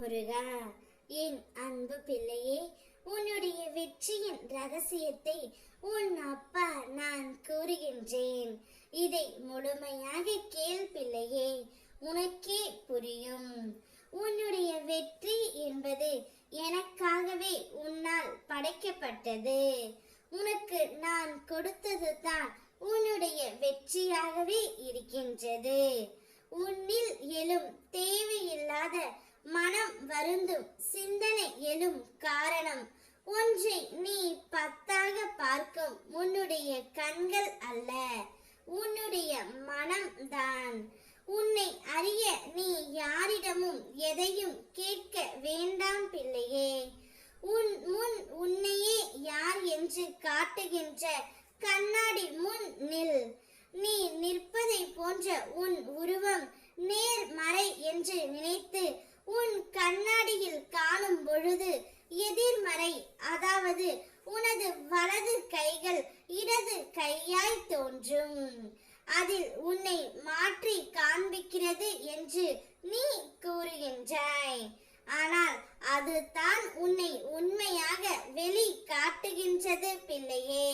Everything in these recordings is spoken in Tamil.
முருகா என் அன்பு பிள்ளையே உன்னுடைய வெற்றியின் ரகசியத்தை உன் அப்பா நான் கூறுகின்றேன். இதை முழுமையாக கேள் பிள்ளையே உனக்கே புரியும். உன்னுடைய வெற்றி என்பது எனக்காகவே உன்னால் படைக்கப்பட்டது. உனக்கு நான் கொடுத்தது தான் உன்னுடைய வெற்றியாகவே இருக்கின்றது. உன்னில் எழும் தேவையில்லாத வருந்தும் சிந்தனை எனும் காரணம். ஒன்றை நீ பத்தாக பார்க்கும் உன்னுடைய கண்கள் அல்ல உன்னுடைய மனம் தான். உன்னை அறிய நீ யாரிடமும் எதையும் கேட்க வேண்டாம் பிள்ளையே. உன் முன் உன்னையே யார் என்று காட்டுகின்ற கண்ணாடி முன் இடது கையாய் தோன்றும். அதில் உன்னை மாற்றி காண்பிக்கிறது என்று நீ கூறுகின்றாய். ஆனால் அதுதான் உன்னை உண்மையாக வெளி காட்டுகின்றது பிள்ளையே.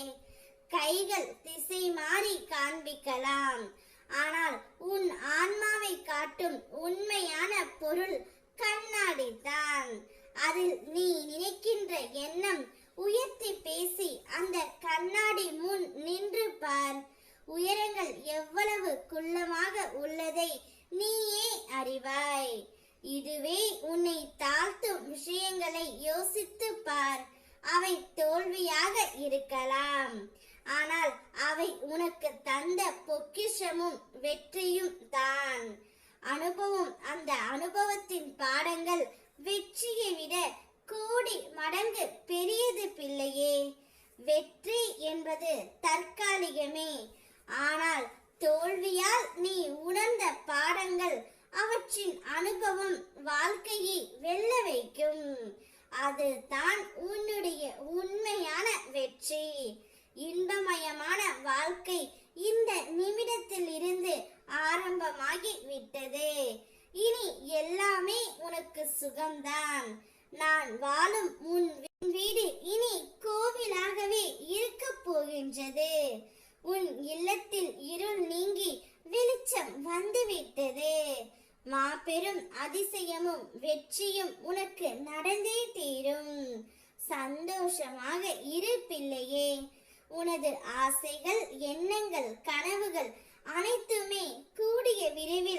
கைகள் திசை மாறி காண்பிக்கலாம். ஆனால் உன் ஆன்மாவை காட்டும் உண்மையான பொருள் கண்ணாடி தான் அதில் நீ நினைக்கின்ற எண்ணம் உயர்த்தி பேசி அந்த கண்ணாடி முன் நின்று பார் உயரங்கள் அளவு குள்ளமாக உள்ளதை நீயே அறிவாய். இதுவே உன்னை தாழ்த்தும் விஷயங்களை யோசித்து பார். அவை தோல்வியாக இருக்கலாம். ஆனால் அவை உனக்கு தந்த பொக்கிஷமும் வெற்றியும் தான். அனுபவம் அந்த அனுபவத்தின் பாடங்கள் வெற்றியை விட கோடி மடங்கு பெரியது பிள்ளையே. வெற்றி என்பது தற்காலிகமே. ஆனால் தோல்வியால் நீ உணர்ந்த பாடங்கள் அவற்றின் அனுபவம் வாழ்க்கையை வெல்ல வைக்கும். அதுதான் உன்னுடைய உண்மையான வெற்றி. இன்பமயமான வாழ்க்கை இந்த நிமிடத்தில் இருந்து ஆரம்பமாகி விட்டது. இனி எல்லாமே உனக்கு சுகம்தான். நான் வாழும் உன் வீடு இனி கோவிலாகவே இருக்க போகின்றது. உன் இல்லத்தில் இருள் நீங்கி வெளிச்சம் வந்துவிட்டது. மாபெரும் அதிசயமும் வெற்றியும் உனக்கு நடந்தே தீரும். சந்தோஷமாக இரு பிள்ளையே. உனது ஆசைகள் எண்ணங்கள் கனவுகள் அனைத்துமே கூடிய விரைவில்